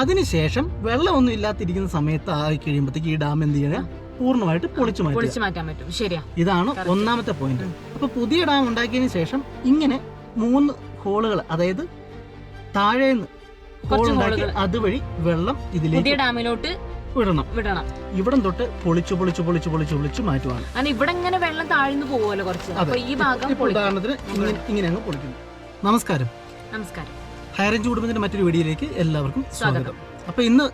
അതിനുശേഷം വെള്ളമൊന്നും ഇല്ലാതിരിക്കുന്ന സമയത്ത് ആയി കഴിയുമ്പോഴത്തേക്ക് ഈ ഡാം എന്ത് ചെയ്യണം പൂർണമായിട്ട് പൊളിച്ചു പൊളിച്ചു മാറ്റാൻ പറ്റും. ശരിയാ. ഇതാണ് ഒന്നാമത്തെ പോയിന്റ് അപ്പൊ പുതിയ ഡാം ഉണ്ടാക്കിയതിന് ശേഷം ഇങ്ങനെ മൂന്ന് ഹോളുകൾ അതായത് താഴേന്ന് ഉണ്ടാക്കി അതുവഴി വെള്ളം ഇതിലേക്ക് ഡാമിലോട്ട് വിടണം. വിടണം. ഇവിടം തൊട്ട് പൊളിച്ചു പൊളിച്ചു പൊളിച്ചു പൊളിച്ചു പൊളിച്ചു മാറ്റുവാണ്. കാരണം ഇവിടെ ഇങ്ങനെ വെള്ളം താഴ്ന്നു പോവുമല്ലോ കുറച്ച്. അപ്പൊ ഈ ഭാഗം ഉദാഹരണത്തിന് ഇങ്ങനെ അങ്ങ് പൊളിക്കുന്നു. നമസ്കാരം. നമസ്കാരം. ഹൈറേഞ്ച് കുടുംബത്തിന്റെ മറ്റൊരു വീഡിയോയിലേക്ക് എല്ലാവർക്കും സ്വാഗതം. അപ്പോൾ അപ്പൊ ഇന്ന്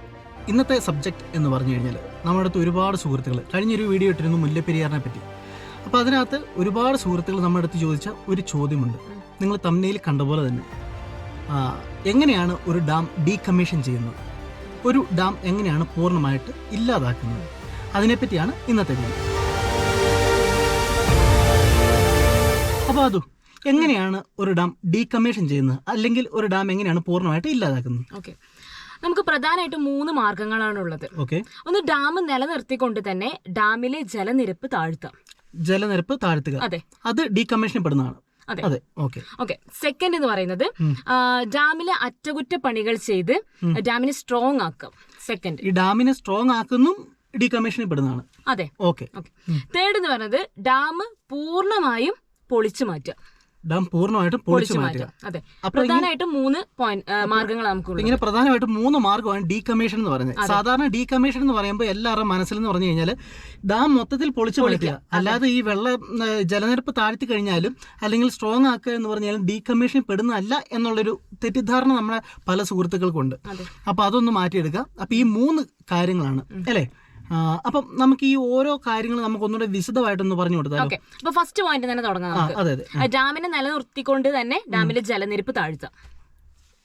ഇന്നത്തെ സബ്ജക്റ്റ് എന്ന് പറഞ്ഞു കഴിഞ്ഞാൽ നമ്മുടെ അടുത്ത് ഒരുപാട് സുഹൃത്തുക്കൾ കഴിഞ്ഞൊരു വീഡിയോ ഇട്ടിരുന്നു മുല്ലപ്പെരിയാറിനെ പറ്റി. അപ്പോൾ അതിനകത്ത് ഒരുപാട് സുഹൃത്തുക്കൾ നമ്മുടെ അടുത്ത് ചോദിച്ച ഒരു ചോദ്യമുണ്ട്. നിങ്ങൾ തമ്മിൽ കണ്ട പോലെ തന്നെ എങ്ങനെയാണ് ഒരു ഡാം ഡീകമ്മീഷൻ ചെയ്യുന്നത്? ഒരു ഡാം എങ്ങനെയാണ് പൂർണമായിട്ട് ഇല്ലാതാക്കുന്നത്? അതിനെപ്പറ്റിയാണ് ഇന്നത്തെ വീഡിയോ. അപ്പോൾ അതു എങ്ങനെയാണ് ഒരു ഡാം ഡീകമ്മീഷൻ ചെയ്യുന്നത്? അല്ലെങ്കിൽ ഒരു ഡാം എങ്ങനെയാണ് പൂർണമായിട്ട് ഇല്ലാതാക്കുന്നത്? ഓക്കെ. നമുക്ക് പ്രധാനമായിട്ടും മൂന്ന് മാർഗങ്ങളാണ് ഉള്ളത് ഓക്കെ. ഒന്ന് ഡാം നിലനിർത്തിക്കൊണ്ട് തന്നെ ഡാമിലെ ജലനിരപ്പ് താഴ്ത്താം. ജലനിരപ്പ് താഴ്ത്തുക. അതെ. അത് ഡീകമ്മീഷൻ പെടുന്നതാണ് അതെ. ഓക്കെ. ഓക്കെ. സെക്കൻഡ് എന്ന് പറയുന്നത് ഡാമിലെ അറ്റകുറ്റപ്പണികൾ ചെയ്ത്. ഡാമിനെ സ്ട്രോങ് ആക്കുക സെക്കൻഡ് ഈ ഡാമിനെ സ്ട്രോങ് ആക്കുന്നു ഡീകമ്മീഷനിൽ പെടുന്നതാണ് അതെ. ഓക്കെ. ഓക്കെ. തേർഡ് എന്ന് പറയുന്നത് ഡാം പൂർണമായും പൊളിച്ചു മാറ്റുക. ഡാം പൂർണമായിട്ടും പൊളിച്ചു മാറ്റുക. അതെ. പ്രധാനമായിട്ടും മൂന്ന് പോയിന്റ് മാർഗങ്ങൾ നമുക്കുള്ളത്. ഇങ്ങനെ പ്രധാനമായിട്ടും മൂന്ന് മാർഗമാണ് ഡീകമ്മീഷൻ എന്ന് പറയുന്നത്. സാധാരണ ഡീകമ്മീഷൻ എന്ന് പറയുമ്പോൾ എല്ലാവരുടെ മനസ്സിൽ എന്ന് പറഞ്ഞു കഴിഞ്ഞാൽ ഡാം മൊത്തത്തിൽ പൊളിച്ചു പൊളിക്കുക. മാറ്റുക. അല്ലാതെ ഈ വെള്ള ജലനിരപ്പ് താഴ്ത്തി കഴിഞ്ഞാലും അല്ലെങ്കിൽ സ്ട്രോങ് ആക്കുക എന്ന് പറഞ്ഞാലും ഡീകമ്മീഷൻ പെടുന്നതല്ല എന്നുള്ളൊരു തെറ്റിദ്ധാരണ നമ്മുടെ പല സുഹൃത്തുക്കൾക്കുണ്ട്. അപ്പൊ അതൊന്ന് മാറ്റിയെടുക്കുക. അപ്പൊ ഈ മൂന്ന് കാര്യങ്ങളാണ്. അല്ലേ? അപ്പം നമുക്ക് ഈ ഓരോ കാര്യങ്ങൾ നമുക്ക് ഒന്നുകൂടെ വിശദമായിട്ടൊന്ന് പറഞ്ഞു കൊടുത്താൽ അപ്പൊ ഫസ്റ്റ് പോയിന്റ് തന്നെ തുടങ്ങാം ഡാമിനെ നിലനിർത്തിക്കൊണ്ട് തന്നെ ഡാമിലെ ജലനിരപ്പ് താഴ്ത്തുക.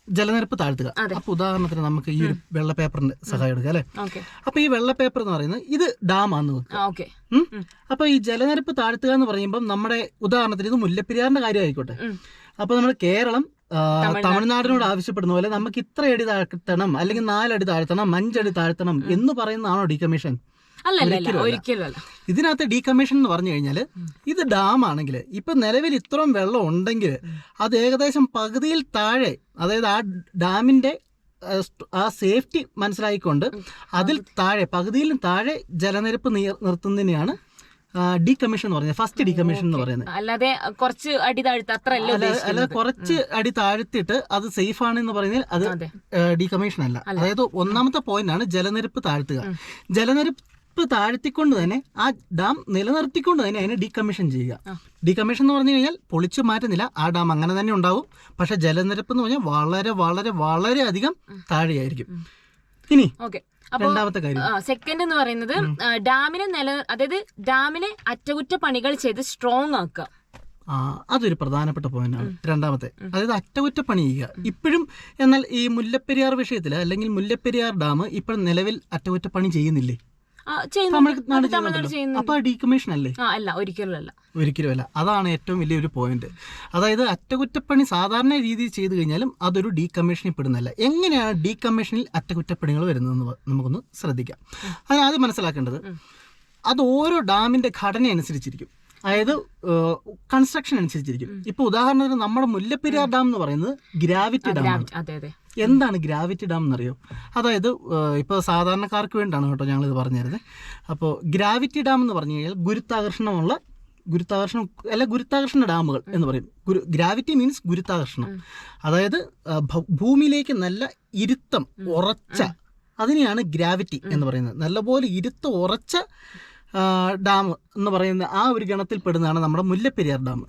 ജലനിരപ്പ് താഴ്ത്തുക. അപ്പൊ ഉദാഹരണത്തിന് നമുക്ക് ഈ ഒരു വെള്ള പേപ്പറിന്റെ സഹായം എടുക്കുക അല്ലെ? അപ്പൊ ഈ വെള്ള പേപ്പർ എന്ന് പറയുന്നത് ഇത് ഡാമാന്ന് വെക്കുക. ആ ഓക്കെ. ഉം? ഉം. അപ്പൊ ഈ ജലനിരപ്പ് താഴ്ത്തുക എന്ന് പറയുമ്പോൾ നമ്മുടെ ഉദാഹരണത്തിന് ഇത് മുല്ലപ്പെരിയാറിന്റെ കാര്യമായിക്കോട്ടെ. അപ്പൊ നമ്മുടെ കേരളം. തമിഴ്നാടിനോട് ആവശ്യപ്പെടുന്ന പോലെ നമുക്ക് ഇത്ര അടി താഴ്ത്തണം അല്ലെങ്കിൽ നാലടി താഴ്ത്തണം അഞ്ചടി താഴ്ത്തണം എന്ന് പറയുന്നതാണോ ഡീകമ്മീഷൻ? ഇതിനകത്ത് ഡീകമ്മീഷൻ എന്ന് പറഞ്ഞു കഴിഞ്ഞാൽ ഇത് ഡാം ആണെങ്കിൽ ഇപ്പൊ നിലവിൽ ഇത്രയും വെള്ളം ഉണ്ടെങ്കിൽ അത് ഏകദേശം പകുതിയിൽ താഴെ അതായത് ആ ഡാമിന്റെ ആ, സേഫ്റ്റി മനസ്സിലാക്കിക്കൊണ്ട് അതിൽ താഴെ പകുതിയിലും താഴെ ജലനിരപ്പ് നീർ- നിർത്തുന്നതിനെയാണ് ഡീകമ്മീഷൻ എന്ന് പറയുന്നത് ഫസ്റ്റ് ഡീകമ്മീഷൻ എന്ന് പറയുന്നത്. അല്ലാതെ കുറച്ച് അടി താഴ്ത്ത അത്ര അല്ല അല്ല അല്ല ഉദ്ദേശിക്കുന്നത് കുറച്ച് അടി താഴ്ത്തിയിട്ട് അത് സേഫ് ആണ് പറയുന്നത് അത് ഡീകമ്മീഷൻ അല്ല. അതായത് ഒന്നാമത്തെ പോയിന്റ് ആണ് ജലനിരപ്പ് താഴ്ത്തുക. ജലനിരപ്പ് താഴ്ത്തിക്കൊണ്ട് തന്നെ ആ ഡാം നിലനിർത്തിക്കൊണ്ട് തന്നെ അതിനെ ഡീകമ്മീഷൻ ചെയ്യുക. ഡീകമ്മീഷൻ എന്ന് പറഞ്ഞു കഴിഞ്ഞാൽ പൊളിച്ചു മാറ്റുന്നില്ല ആ ഡാം അങ്ങനെ തന്നെ ഉണ്ടാവും. പക്ഷെ ജലനിരപ്പ് എന്ന് പറഞ്ഞാൽ വളരെ വളരെ വളരെ അധികം താഴെയായിരിക്കും. ഇനി ഓക്കെ രണ്ടാമത്തെ കാര്യം. സെക്കൻഡ് എന്ന് പറയുന്നത് ഡാമിനെ നില അതായത് ഡാമിനെ അറ്റകുറ്റപ്പണികൾ ചെയ്ത് സ്ട്രോങ് ആക്കുക. അതൊരു പ്രധാനപ്പെട്ട പോയിന്റാണ് രണ്ടാമത്തെ അതായത് അറ്റകുറ്റപ്പണി ചെയ്യുക. ഇപ്പോഴും എന്നാൽ ഈ മുല്ലപ്പെരിയാർ വിഷയത്തിൽ അല്ലെങ്കിൽ മുല്ലപ്പെരിയാർ ഡാം ഇപ്പോഴും നിലവിൽ അറ്റകുറ്റപ്പണി ചെയ്യുന്നില്ലേ? അപ്പൊ ഡീകമ്മീഷൻ അല്ലേ? അല്ല ഒരിക്കലും അല്ല. ഒരിക്കലും അല്ല. അതാണ് ഏറ്റവും വലിയൊരു പോയിന്റ് അതായത് അറ്റകുറ്റപ്പണി സാധാരണ രീതിയിൽ ചെയ്തു കഴിഞ്ഞാലും അതൊരു ഡീകമ്മീഷനിൽ പെടുന്നല്ല എങ്ങനെയാണ് ഡീകമ്മീഷനിൽ അറ്റകുറ്റപ്പണികൾ വരുന്നതെന്ന് നമുക്കൊന്ന് ശ്രദ്ധിക്കാം. അതിനാദ്യം മനസ്സിലാക്കേണ്ടത് അത് ഓരോ ഡാമിന്റെ ഘടന അനുസരിച്ചിരിക്കും അതായത് കൺസ്ട്രക്ഷൻ അനുസരിച്ചിരിക്കും. ഇപ്പൊ ഉദാഹരണത്തിന് നമ്മുടെ മുല്ലപ്പെരിയാർ ഡാം എന്ന് പറയുന്നത് ഗ്രാവിറ്റി ഡാം ആണ് എന്താണ് ഗ്രാവിറ്റി ഡാം എന്നറിയോ? അതായത് ഇപ്പോൾ സാധാരണക്കാർക്ക് വേണ്ടിയാണ് കേട്ടോ ഞങ്ങളിത് പറഞ്ഞിരുന്നത്. അപ്പോൾ ഗ്രാവിറ്റി ഡാം എന്ന് പറഞ്ഞു കഴിഞ്ഞാൽ ഗുരുത്വാകർഷണമുള്ള ഗുരുത്വാകർഷണം അല്ല ഗുരുത്വാകർഷണ ഡാമുകൾ എന്ന് പറയും. ഗുരു ഗ്രാവിറ്റി മീൻസ് ഗുരുത്വാകർഷണം. അതായത് ഭൂമിയിലേക്ക് നല്ല ഇരുത്തം ഉറച്ച അതിനെയാണ് ഗ്രാവിറ്റി എന്ന് പറയുന്നത്. നല്ലപോലെ ഇരുത്തം ഉറച്ച ഡാം എന്ന് പറയുന്ന ആ ഒരു ഗണത്തിൽ പെടുന്നതാണ് നമ്മുടെ മുല്ലപ്പെരിയാർ ഡാം.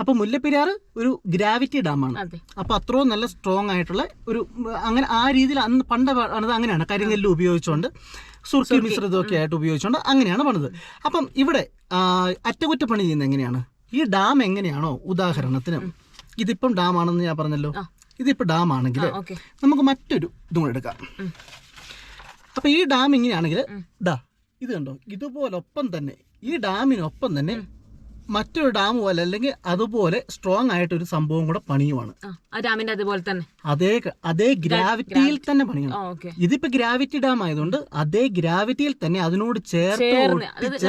അപ്പോൾ മുല്ലപ്പെരിയാർ ഒരു ഗ്രാവിറ്റി ഡാമാണ്. അപ്പോൾ അപ്പൊ അത്രയും നല്ല സ്ട്രോങ് ആയിട്ടുള്ള ഒരു അങ്ങനെ ആ രീതിയിൽ അന്ന് പണ്ട് പണിത് അങ്ങനെയാണ്. കരിങ്കല്ല് ഉപയോഗിച്ചുകൊണ്ട് സുർക്കി മിശ്രിതമൊക്കെ ആയിട്ട് ഉപയോഗിച്ചുകൊണ്ട് അങ്ങനെയാണ് പണിത്. അപ്പം ഇവിടെ അറ്റകുറ്റപ്പണി ചെയ്യുന്നത് എങ്ങനെയാണ്? ഈ ഡാം എങ്ങനെയാണോ? ഉദാഹരണത്തിന് ഇതിപ്പം ഡാം ആണെന്ന് ഞാൻ പറഞ്ഞല്ലോ. ഇതിപ്പോൾ ഇതിപ്പോ ഡാം ആണെങ്കിൽ നമുക്ക് മറ്റൊരു ഇതും എടുക്കാം. അപ്പൊ ഈ ഡാം ഇങ്ങനെയാണെങ്കിൽ ഡാ ഇത് കണ്ടോ? ഇതുപോലൊപ്പം തന്നെ ഈ ഡാമിനൊപ്പം തന്നെ മറ്റൊരു ഡാം പോലെ അല്ലെങ്കിൽ അതുപോലെ സ്ട്രോങ് ആയിട്ട് ഒരു സംഭവം കൂടെ പണിയുമാണ് ആ ഡാമിന്റെ അതുപോലെ തന്നെ. അതേ അതേ ഗ്രാവിറ്റിയിൽ തന്നെ പണിയണം. ഇതിപ്പോ ഗ്രാവിറ്റി ഡാം ആയതുകൊണ്ട് അതേ ഗ്രാവിറ്റിയിൽ തന്നെ അതിനോട് ചേർത്ത്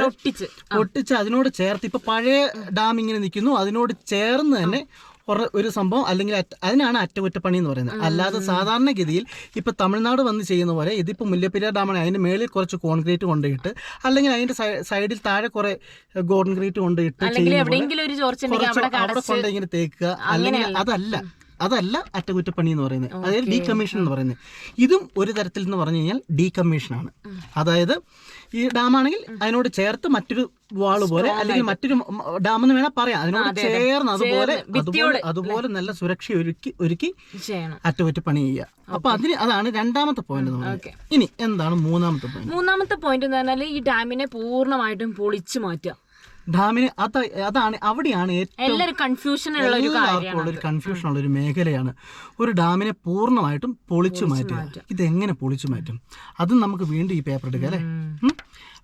ഒട്ടിച്ച് ഒട്ടിച്ച്. അതിനോട് ചേർത്ത് ഇപ്പൊ പഴയ ഡാം ഇങ്ങനെ നിൽക്കുന്നു അതിനോട് ചേർന്ന് തന്നെ ഒരു- സംഭവം അല്ലെങ്കിൽ അതിനാണ് അറ്റകുറ്റപ്പണി എന്ന് പറയുന്നത്. അല്ലാതെ സാധാരണഗതിയിൽ ഇപ്പൊ തമിഴ്നാട് വന്ന് ചെയ്യുന്ന പോലെ ഇതിപ്പോ മുല്ലപ്പെരിയാർ ഡാമാണ് അതിന്റെ മേളിൽ കുറച്ച് കോൺക്രീറ്റ് കൊണ്ടിട്ട് അല്ലെങ്കിൽ അതിന്റെ സൈഡിൽ താഴെ കുറെ കോൺക്രീറ്റ് കൊണ്ടിട്ട് അവിടെ കൊണ്ടിങ്ങനെ തേക്കുക. അല്ലെങ്കിൽ അതല്ല. അതല്ല അറ്റകുറ്റപ്പണി എന്ന് പറയുന്നത്. അതായത്. ഡീകമ്മീഷൻ എന്ന് പറയുന്നത്. ഇതും ഒരു തരത്തിൽ എന്ന് പറഞ്ഞു കഴിഞ്ഞാൽ ഡീകമ്മീഷൻ ആണ് അതായത് ഈ ഡാമാണെങ്കിൽ അതിനോട് ചേർത്ത് മറ്റൊരു വാൾ പോലെ അല്ലെങ്കിൽ മറ്റൊരു ഡാം എന്ന് വേണമെങ്കിൽ പറയാം. അതിനോട് അതെ, അതെ. ചേർന്ന് അതുപോലെ അതുപോലെ അതുപോലെ നല്ല സുരക്ഷ ഒരുക്കി ഒരുക്കി അറ്റകുറ്റപ്പണി ചെയ്യുക. അപ്പൊ അതിന് അതാണ് രണ്ടാമത്തെ പോയിന്റ് ഇനി എന്താണ് മൂന്നാമത്തെ പോയിന്റ് മൂന്നാമത്തെ പോയിന്റ് എന്ന് പറഞ്ഞാൽ ഈ ഡാമിനെ പൂർണമായിട്ടും പൊളിച്ചു മാറ്റുക. ഡാമിന് അത് അതാണ് അവിടെയാണ് ഏറ്റവും കൺഫ്യൂഷൻ ഉള്ള ഒരു ഒരു കൺഫ്യൂഷൻ ഉള്ള ഒരു മേഖലയാണ്. ഒരു ഡാമിനെ പൂർണമായിട്ടും പൊളിച്ചു മാറ്റുക. ഇത് എങ്ങനെ പൊളിച്ചു മാറ്റും? അതും നമുക്ക് വീണ്ടും ഈ പേപ്പർ എടുക്കാം അല്ലേ.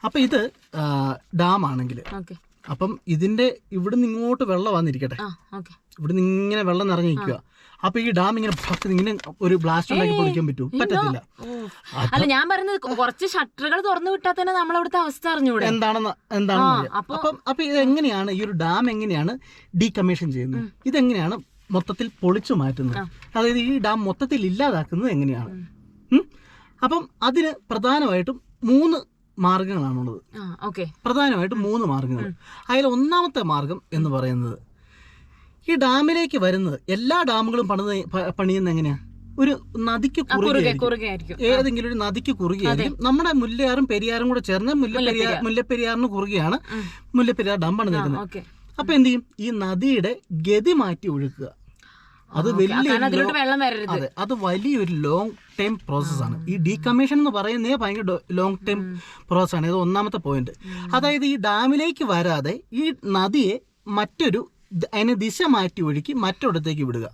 അപ്പൊ ഇത് ഡാം ആണെങ്കിൽ അപ്പം ഇതിന്റെ ഇവിടുന്ന് ഇങ്ങോട്ട് വെള്ളം വന്നിരിക്കട്ടെ. ഇവിടുന്ന് ഇങ്ങനെ വെള്ളം നിറഞ്ഞു നിൽക്കുക അപ്പൊ ഈ ഡാം ഇങ്ങനെ ഇങ്ങനെ ഒരു ബ്ലാസ്റ്റ് ഉണ്ടാക്കി പൊളിക്കാൻ പറ്റും പറ്റത്തില്ല. അല്ല ഞാൻ പറയുന്നത് കുറച്ച് ഷട്ടറുകൾ തുറന്നു വിട്ടാൽ തന്നെ നമ്മളവിടുത്തെ അവസ്ഥ അറിഞ്ഞൂടെ? എന്താണെന്ന് എന്താണ്. അപ്പൊ- അപ്പം ഇത് എങ്ങനെയാണ് ഈ ഒരു ഡാം എങ്ങനെയാണ് ഡീകമ്മീഷൻ ചെയ്യുന്നത്? ഇതെങ്ങനെയാണ് മൊത്തത്തിൽ പൊളിച്ചു മാറ്റുന്നത്? അതായത് ഈ ഡാം മൊത്തത്തിൽ ഇല്ലാതാക്കുന്നത് എങ്ങനെയാണ്? അപ്പം അതിന് പ്രധാനമായിട്ടും മൂന്ന് മാർഗങ്ങളാണുള്ളത്. പ്രധാനമായിട്ടും മൂന്ന് മാർഗങ്ങൾ. അതിൽ ഒന്നാമത്തെ മാർഗം എന്ന് പറയുന്നത് ഈ ഡാമിലേക്ക് വരുന്നത് എല്ലാ ഡാമുകളും പണിത് പണിയുന്ന എങ്ങനെയാ? ഒരു നദിക്ക് കുറുകെ കുറുകെ കുറുകെ ഏതെങ്കിലും ഒരു നദിക്ക് കുറുകെ നമ്മുടെ മുല്ലയാറും പെരിയാറും കൂടെ ചേർന്ന് മുല്ലപ്പെരിയാർ. മുല്ലപ്പെരിയാറിന് കുറുകെയാണ്. മുല്ലപ്പെരിയാർ ഡാം പണിതിരുന്നത് അപ്പൊ എന്ത് ചെയ്യും? ഈ നദിയുടെ ഗതി മാറ്റി ഒഴുക്കുക. അത് വലിയ അതെ. അത് വലിയൊരു ലോങ് ടൈം പ്രോസസ്സാണ് ഈ ഡീകമ്മീഷൻ എന്ന് പറയുന്നേ ഭയങ്കര ലോങ് ടൈം പ്രോസസ്സാണ് ഇത് ഒന്നാമത്തെ പോയിന്റ് അതായത് ഈ ഡാമിലേക്ക് വരാതെ ഈ നദിയെ മറ്റൊരു അതിനെ ദിശ മാറ്റി ഒഴുക്കി മറ്റൊടത്തേക്ക് വിടുക.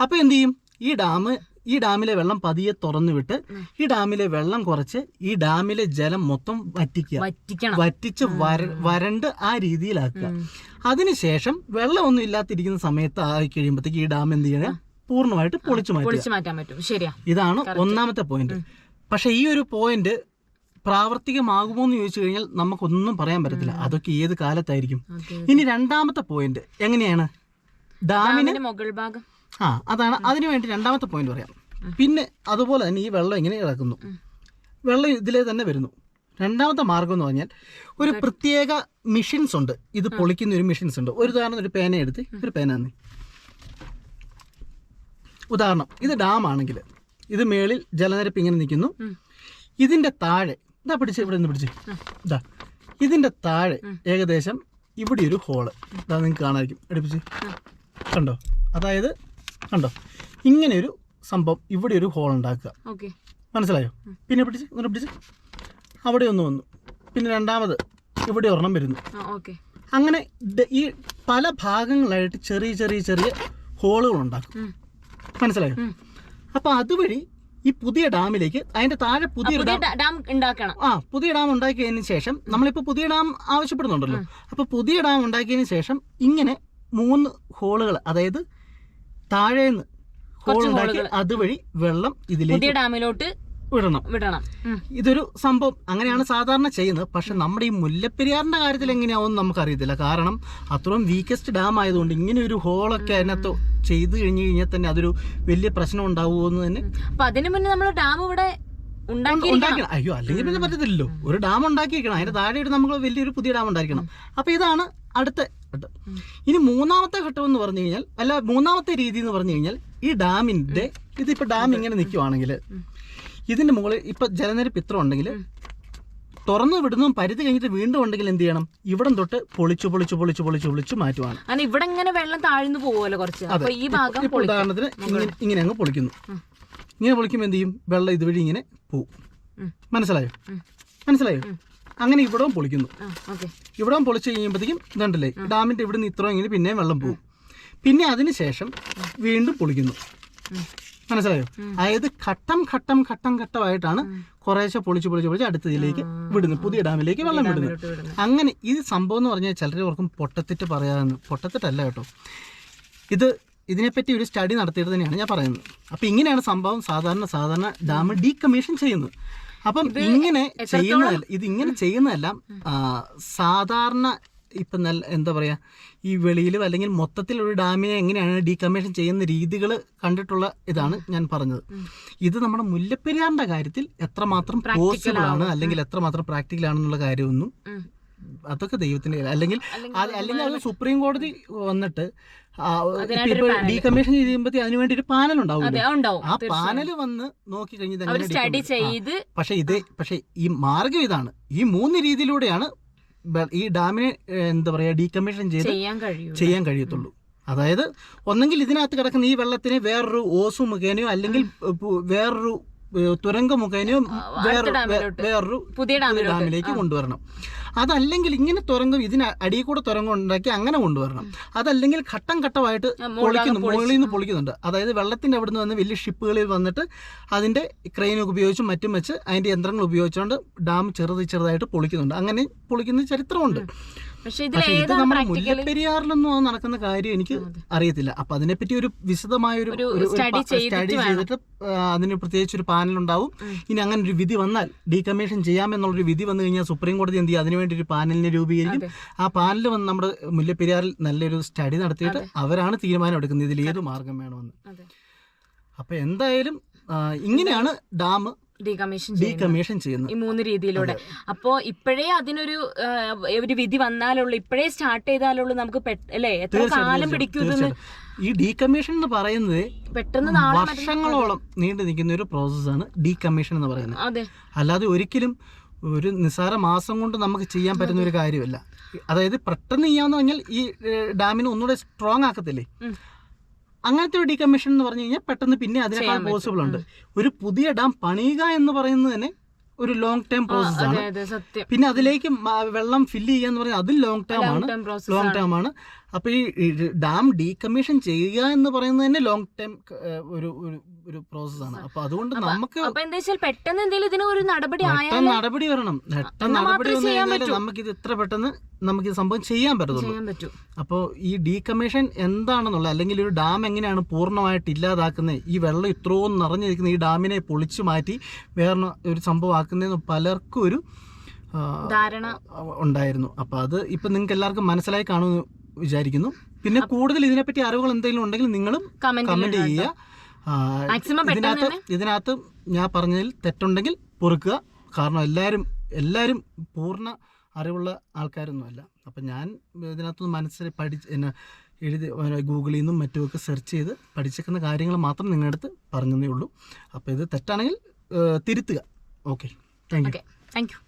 അപ്പോൾ എന്ത് ചെയ്യും? ഈ ഡാം ഈ ഡാമിലെ വെള്ളം പതിയെ തുറന്നു വിട്ട് ഈ ഡാമിലെ വെള്ളം കുറച്ച് ഈ ഡാമിലെ ജലം മൊത്തം വറ്റിക്കുക. വറ്റിച്ച് വര വരണ്ട് ആ രീതിയിലാക്കുക. അതിനുശേഷം വെള്ളമൊന്നും ഇല്ലാത്തിരിക്കുന്ന സമയത്ത് ആയി കഴിയുമ്പോഴത്തേക്ക് ഈ ഡാം എന്ത് ചെയ്യണം? പൂർണമായിട്ട് പൊളിച്ചു മാറ്റി പൊളിച്ചു മാറ്റാൻ പറ്റും. ശരിയാ. ഇതാണ് ഒന്നാമത്തെ പോയിന്റ് പക്ഷെ ഈ ഒരു പോയിന്റ് പ്രാവർത്തികമാകുമോ എന്ന് ചോദിച്ചു കഴിഞ്ഞാൽ നമുക്കൊന്നും പറയാൻ പറ്റത്തില്ല. അതൊക്കെ ഏത് കാലത്തായിരിക്കും? ഇനി രണ്ടാമത്തെ പോയിന്റ് എങ്ങനെയാണ്? ഡാമിന് മുകൾ ഭാഗം. ആ അതാണ്. അതിനു വേണ്ടി രണ്ടാമത്തെ പോയിന്റ് പറയാം. പിന്നെ അതുപോലെ തന്നെ ഈ വെള്ളം ഇങ്ങനെ കിടക്കുന്നു വെള്ളം ഇതിലേ തന്നെ വരുന്നു. രണ്ടാമത്തെ മാർഗം എന്ന് പറഞ്ഞാൽ ഒരു പ്രത്യേക മെഷീൻസ് ഉണ്ട്. ഇത് പൊളിക്കുന്ന ഒരു മെഷീൻസ് ഉണ്ട്. ഒരു ഉദാഹരണം ഒരു പേന എടുത്ത് ഒരു പേന തന്നെ. ഉദാഹരണം ഇത് ഡാം ആണെങ്കിൽ ഇത് മേളിൽ ജലനിരപ്പ് ഇങ്ങനെ നിൽക്കുന്നു. ഇതിന്റെ ഇതിന്റെ താഴെ ഇതാ പിടിച്ച് ഇവിടെ നിന്ന് പിടിച്ച്. ഇതാ. ഇതിന്റെ താഴെ ഏകദേശം ഇവിടെ ഒരു ഹോൾ ഇതാ നിങ്ങൾക്ക് കാണാതിരിക്കും അടുപ്പിച്ച് കണ്ടോ? അതായത് കണ്ടോ? ഇങ്ങനെ ഒരു സംഭവം ഇവിടെ ഒരു ഹോൾ ഉണ്ടാക്കുക. മനസ്സിലായോ? പിന്നെ പിടിച്ച് ഒന്ന് പിടിച്ച്. അവിടെ ഒന്ന് വന്നു. പിന്നെ രണ്ടാമത് ഇവിടെ ഒരെണ്ണം വരുന്നു. അങ്ങനെ ഈ പല ഭാഗങ്ങളായിട്ട് ചെറിയ ചെറിയ ചെറിയ ഹോളുകൾ ഉണ്ടാക്കും. മനസ്സിലായോ? അപ്പോൾ അപ്പൊ അതുവഴി ഈ പുതിയ ഡാമിലേക്ക് അതിന്റെ താഴെ പുതിയ ഡാം ഉണ്ടാക്കണം. ആ പുതിയ ഡാം ഉണ്ടാക്കിയതിന് ശേഷം നമ്മളിപ്പോൾ പുതിയ ഡാം ആവശ്യപ്പെടുന്നുണ്ടല്ലോ. അപ്പോൾ പുതിയ ഡാം ഉണ്ടാക്കിയതിന് ശേഷം ഇങ്ങനെ മൂന്ന് ഹോളുകൾ അതായത് താഴേന്ന് ഹോൾ ഉണ്ടാക്കി. അതുവഴി വെള്ളം ഇതിലേക്ക് ഡാമിലോട്ട് വിടണം. വിടണം. ഇതൊരു സംഭവം അങ്ങനെയാണ് സാധാരണ ചെയ്യുന്നത്. പക്ഷെ നമ്മുടെ ഈ മുല്ലപ്പെരിയാറിന്റെ കാര്യത്തിൽ എങ്ങനെയാവും നമുക്കറിയത്തില്ല. കാരണം അത്രയും വീക്കസ്റ്റ് ഡാം ആയതുകൊണ്ട് ഇങ്ങനെ ഒരു ഹോളൊക്കെ അതിനകത്ത് ചെയ്തു കഴിഞ്ഞു കഴിഞ്ഞാൽ തന്നെ അതൊരു വലിയ പ്രശ്നം ഉണ്ടാവുമോ എന്ന് തന്നെ അപ്പൊ അതിനു മുന്നേ നമ്മൾ ഡാം ഇവിടെ ഉണ്ടാക്കണം. അയ്യോ അല്ലെങ്കിൽ പിന്നെ പറ്റത്തില്ലല്ലോ. ഒരു ഡാം ഉണ്ടാക്കിയിരിക്കണം. അതിന്റെ താഴെ നമ്മൾ വലിയൊരു പുതിയ ഡാം ഉണ്ടായിരിക്കണം. അപ്പൊ ഇതാണ് അടുത്ത ഘട്ടം. ഇനി മൂന്നാമത്തെ ഘട്ടം എന്ന് പറഞ്ഞു കഴിഞ്ഞാൽ അല്ല മൂന്നാമത്തെ രീതി എന്ന് പറഞ്ഞു കഴിഞ്ഞാൽ ഈ ഡാമിന്റെ ഇതിപ്പോ ഡാം ഇങ്ങനെ നിൽക്കുവാണെങ്കിൽ ഇതിന്റെ മുകളിൽ ഇപ്പൊ ജലനിരപ്പ് ഇത്ര ഉണ്ടെങ്കിൽ തുറന്നു വിടുന്നു പരിധി കഴിഞ്ഞിട്ട് വീണ്ടും ഉണ്ടെങ്കിൽ എന്ത് ചെയ്യണം? ഇവിടം തൊട്ട് പൊളിച്ചു പൊളിച്ചു പൊളിച്ചു പൊളിച്ചു പൊളിച്ചു മാറ്റുവാണ്. ഇവിടെ ഇങ്ങനെ വെള്ളം താഴ്ന്നു പോകുമല്ലോ കുറച്ച്. ഈ ഭാഗം ഉദാഹരണത്തിന് ഇങ്ങനെ അങ്ങ് പൊളിക്കുന്നു. ഇങ്ങനെ പൊളിക്കുമ്പോൾ എന്ത് ചെയ്യും? വെള്ളം ഇതുവഴി ഇങ്ങനെ പോവും. മനസ്സിലായോ. മനസ്സിലായോ? അങ്ങനെ ഇവിടവും പൊളിക്കുന്നു. ഇവിടവും പൊളിച്ചു കഴിയുമ്പോഴത്തേക്കും ഇതുണ്ടല്ലേ? ഡാമിന്റെ ഇവിടുന്ന് ഇത്രയും ഇങ്ങനെ പിന്നെയും വെള്ളം പോവും. പിന്നെ അതിന് ശേഷം വീണ്ടും പൊളിക്കുന്നു. മനസ്സിലായോ? അതായത് ഘട്ടം ഘട്ടം ഘട്ടം ഘട്ടമായിട്ടാണ് കുറേശ്ശെ പൊളിച്ച് പൊളിച്ച് പൊളിച്ച് അടുത്തതിലേക്ക് വിടുന്നു പുതിയ ഡാമിലേക്ക് വെള്ളം വിടുന്നു അങ്ങനെ ഈ സംഭവം എന്ന് പറഞ്ഞാൽ ചിലർ ഓർക്കും പൊട്ടത്തിട്ട് പറയാമെന്ന് പൊട്ടത്തിട്ടല്ല കേട്ടോ. ഇത് ഇതിനെപ്പറ്റി ഒരു സ്റ്റഡി നടത്തിയിട്ട് തന്നെയാണ് ഞാൻ പറയുന്നത്. അപ്പം ഇങ്ങനെയാണ് സംഭവം സാധാരണ സാധാരണ ഡാം ഡീകമ്മീഷൻ ചെയ്യുന്നത്. അപ്പം ഇങ്ങനെ ചെയ്യുന്നതല്ല ഇത് ഇങ്ങനെ ചെയ്യുന്നതെല്ലാം സാധാരണ ഇപ്പം നല്ല എന്താ പറയുക ഈ വെളിയിലും അല്ലെങ്കിൽ മൊത്തത്തിൽ ഒരു ഡാമിനെ എങ്ങനെയാണ് ഡീകമ്മീഷൻ ചെയ്യുന്ന രീതികൾ കണ്ടിട്ടുള്ള ഇതാണ് ഞാൻ പറഞ്ഞത്. ഇത് നമ്മുടെ മുല്ലപ്പെരിയാറിന്റെ കാര്യത്തിൽ എത്രമാത്രം പോസിബിൾ ആണ് അല്ലെങ്കിൽ എത്രമാത്രം പ്രാക്ടിക്കൽ ആണെന്നുള്ള കാര്യമൊന്നും. അതൊക്കെ ദൈവത്തിന്റെ അല്ലെങ്കിൽ അല്ലെങ്കിൽ അത് സുപ്രീം കോടതി വന്നിട്ട്. ഡീകമ്മീഷൻ ചെയ്യുമ്പോഴത്തേ അതിനുവേണ്ടി ഒരു പാനൽ ഉണ്ടാവും. ആ പാനൽ വന്ന് നോക്കി കഴിഞ്ഞത് പക്ഷെ ഇതേ പക്ഷെ ഈ മാർഗം ഇതാണ്. ഈ മൂന്ന് രീതിയിലൂടെയാണ് ഈ ഡാമിനെ എന്താ പറയാ ഡീകമ്മീഷൻ ചെയ്ത് ചെയ്യാൻ കഴിയും ചെയ്യാൻ കഴിയത്തുള്ളൂ. അതായത് ഒന്നെങ്കിൽ ഇതിനകത്ത് കിടക്കുന്ന ഈ വെള്ളത്തിനെ വേറൊരു ഓസു മുഖേനയോ അല്ലെങ്കിൽ വേറൊരു തുരങ്കം മുഖേന വേറൊരു പുതിയ ഡാമിലേക്ക് കൊണ്ടുവരണം. അതല്ലെങ്കിൽ ഇങ്ങനെ തുരങ്കം ഇതിന് അടിയിൽ കൂടെ തുരങ്കം ഉണ്ടാക്കി അങ്ങനെ കൊണ്ടുവരണം. അതല്ലെങ്കിൽ ഘട്ടം ഘട്ടമായിട്ട് പൊളിക്കുന്നു മുകളിൽ നിന്ന് പൊളിക്കുന്നുണ്ട്. അതായത് വെള്ളത്തിന്റെ അവിടെ നിന്ന് വന്ന് വലിയ ഷിപ്പുകളിൽ വന്നിട്ട് അതിന്റെ ക്രെയിനൊക്കെ ഉപയോഗിച്ചും മറ്റും വെച്ച് അതിന്റെ യന്ത്രങ്ങൾ ഉപയോഗിച്ചുകൊണ്ട് ഡാം ചെറുത് ചെറുതായിട്ട് പൊളിക്കുന്നുണ്ട്. അങ്ങനെ പൊളിക്കുന്ന ചരിത്രമുണ്ട്. പക്ഷെ ഇത് നമ്മുടെ മുല്ലപ്പെരിയാറിലൊന്നും അത് നടക്കുന്ന കാര്യം എനിക്ക് അറിയത്തില്ല. അപ്പൊ അതിനെപ്പറ്റി ഒരു വിശദമായ ഒരു പ- ചെയ്തിട്ട്. അതിന് പ്രത്യേകിച്ച് ഒരു പാനൽ ഉണ്ടാവും. ഇനി അങ്ങനെ ഒരു വിധി വന്നാൽ ഡീകമ്മീഷൻ ചെയ്യാമെന്നുള്ളൊരു വിധി വന്നു കഴിഞ്ഞാൽ സുപ്രീം കോടതി എന്ത് ചെയ്യും? അതിനുവേണ്ടി ഒരു പാനലിനെ രൂപീകരിക്കും. ആ പാനൽ വന്ന് നമ്മുടെ മുല്ലപ്പെരിയാറിൽ നല്ലൊരു സ്റ്റഡി നടത്തിയിട്ട് അവരാണ് തീരുമാനം എടുക്കുന്നത് ഇതിൽ ഏത് മാർഗം വേണമെന്ന്. അപ്പൊ എന്തായാലും ഇങ്ങനെയാണ് ഡാം ഡീകമ്മീഷൻ ഡീകമ്മീഷൻ ചെയ്യുന്നത്. ഈ മൂന്ന് രീതിയിലൂടെ. അപ്പോ ഇപ്പോഴേ അതിനൊരു ഒരു വിധി വന്നാലുള്ളൂ. ഇപ്പോഴേ സ്റ്റാർട്ട് ചെയ്താലുള്ളൂ നമുക്ക് അല്ലേ? എത്ര കാലം പിടിക്കും ഇതെന്ന്. ഈ ഡീകമ്മീഷൻ എന്ന് പറയുന്നത് പെട്ടെന്ന് വർഷങ്ങളോളം നീണ്ടു നിൽക്കുന്ന ഒരു പ്രോസസ്സാണ് ഡീകമ്മീഷൻ എന്ന് പറയുന്നത്. അതെ. അല്ലാതെ ഒരിക്കലും ഒരു നിസ്സാര മാസം കൊണ്ട് നമുക്ക് ചെയ്യാൻ പറ്റുന്ന ഒരു കാര്യമല്ല. അതായത് പെട്ടെന്ന് ചെയ്യാന്ന് പറഞ്ഞാൽ ഈ ഡാമിനെ ഒന്നുകൂടെ സ്ട്രോങ് ആക്കത്തില്ലേ. അങ്ങനത്തെ ഒരു ഡീകമ്മീഷൻ എന്ന് പറഞ്ഞു കഴിഞ്ഞാൽ പെട്ടെന്ന് പിന്നെ അതിനേക്കാൾ പോസിബിൾ ഉണ്ട്. ഒരു പുതിയ ഡാം പണിയുക എന്ന് പറയുന്നത് തന്നെ ഒരു ലോങ് ടേം പ്രോസസ് ആണ്. പിന്നെ അതിലേക്ക് വെള്ളം ഫില്ല് ചെയ്യുക എന്ന് പറഞ്ഞാൽ അതും ലോങ് ടേം ആണ്. ലോങ് ടേം ആണ്. അപ്പൊ ഈ ഡാം ഡീകമ്മീഷൻ ചെയ്യുക എന്ന് പറയുന്നത് തന്നെ ലോങ് ടൈം ഒരു ഒരു പ്രോസസ്സാണ് പ്രോസസ് ആണ്. അപ്പൊ അതുകൊണ്ട് നമുക്ക് പെട്ടെന്ന് എന്തെങ്കിലും ഇതിന് ഒരു നടപടി പെട്ടെന്ന് നടപടി വരണം. പെട്ടെന്ന് നടപടി നമുക്ക് വന്നു ഇത്ര കഴിഞ്ഞാൽ നമുക്കിത് എത്ര പെട്ടെന്ന് നമുക്ക് ഇത് സംഭവം ചെയ്യാൻ പറ്റത്തുള്ളൂ. അപ്പോൾ ഈ ഡീകമ്മീഷൻ എന്താണെന്നുള്ള അല്ലെങ്കിൽ ഒരു ഡാം എങ്ങനെയാണ് പൂർണമായിട്ട് ഇല്ലാതാക്കുന്നത് ഈ വെള്ളം ഇത്രയും നിറഞ്ഞിരിക്കുന്ന ഈ ഡാമിനെ പൊളിച്ചു മാറ്റി വേറെ ഒരു സംഭവം ആക്കുന്നതെന്ന് പലർക്കും ഒരു ധാരണ. ഉണ്ടായിരുന്നു. അപ്പോൾ അത് ഇപ്പം നിങ്ങൾക്ക് എല്ലാവർക്കും മനസ്സിലായി കാണുമെന്ന് വിചാരിക്കുന്നു. പിന്നെ കൂടുതൽ ഇതിനെപ്പറ്റി അറിവുകൾ എന്തെങ്കിലും ഉണ്ടെങ്കിൽ നിങ്ങളും കമന്റ് ചെയ്യുക ഇതിനകത്ത് ഇതിനകത്ത് ഞാൻ പറഞ്ഞതിൽ തെറ്റുണ്ടെങ്കിൽ പൊറുക്കുക. കാരണം എല്ലാവരും എല്ലാവരും പൂർണ അറിവുള്ള ആൾക്കാരൊന്നുമല്ല. അപ്പം ഞാൻ ഇതിനകത്തുനിന്ന് മനസ്സിൽ പഠിച്ച് എന്നെ എഴുതി ഗൂഗിളിൽ നിന്നും മറ്റുമൊക്കെ സെർച്ച് ചെയ്ത് പഠിച്ചേക്കുന്ന കാര്യങ്ങൾ മാത്രം നിങ്ങളുടെ അടുത്ത് പറഞ്ഞതേ ഉള്ളൂ. അപ്പോൾ ഇത് തെറ്റാണെങ്കിൽ തിരുത്തുക. Okay thank you okay thank you